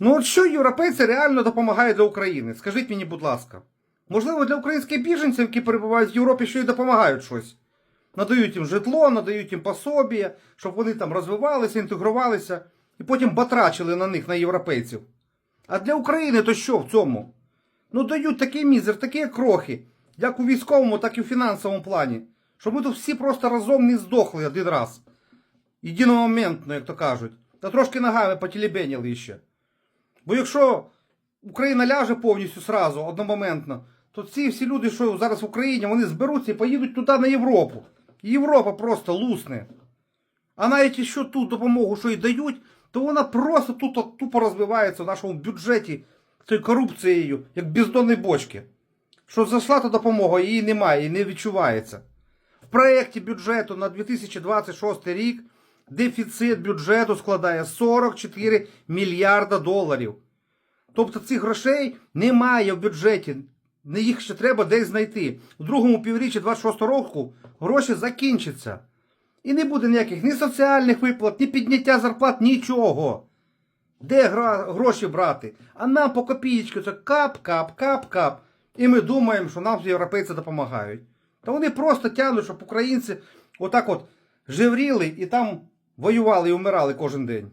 Ну от що європейці реально допомагають для України? Скажіть мені, будь ласка. Можливо, для українських біженців, які перебувають в Європі, що й допомагають щось. Надають їм житло, надають їм пособія, щоб вони там розвивалися, інтегрувалися і потім батрачили на них, на європейців. А для України то що в цьому? Ну дають такий мізер, такі крохи, як у військовому, так і в фінансовому плані. Щоб ми тут всі просто разом не здохли один раз. Єдиномоментно, як то кажуть. Та трошки ногами потілебеніли ще. Бо якщо Україна ляже повністю сразу, одномоментно, то ці всі люди, що зараз в Україні, вони зберуться і поїдуть туди на Європу. Європа просто лусне. А навіть якщо ту допомогу, що й дають, то вона просто тут тупо розвивається в нашому бюджеті цією корупцією, як бездонні бочки. Що зайшла та допомога, її немає і не відчувається. В проєкті бюджету на 2026 рік дефіцит бюджету складає 44 мільярда доларів. Тобто цих грошей немає в бюджеті. Їх ще треба десь знайти. У другому півріччі 26 року гроші закінчаться. І не буде ніяких ні соціальних виплат, ні підняття зарплат, нічого. Де гроші брати? А нам по копієчки це кап, кап, кап, кап. І ми думаємо, що нам європейці допомагають. Та вони просто тягнуть, щоб українці отак от жевріли і там воювали і вмирали кожен день.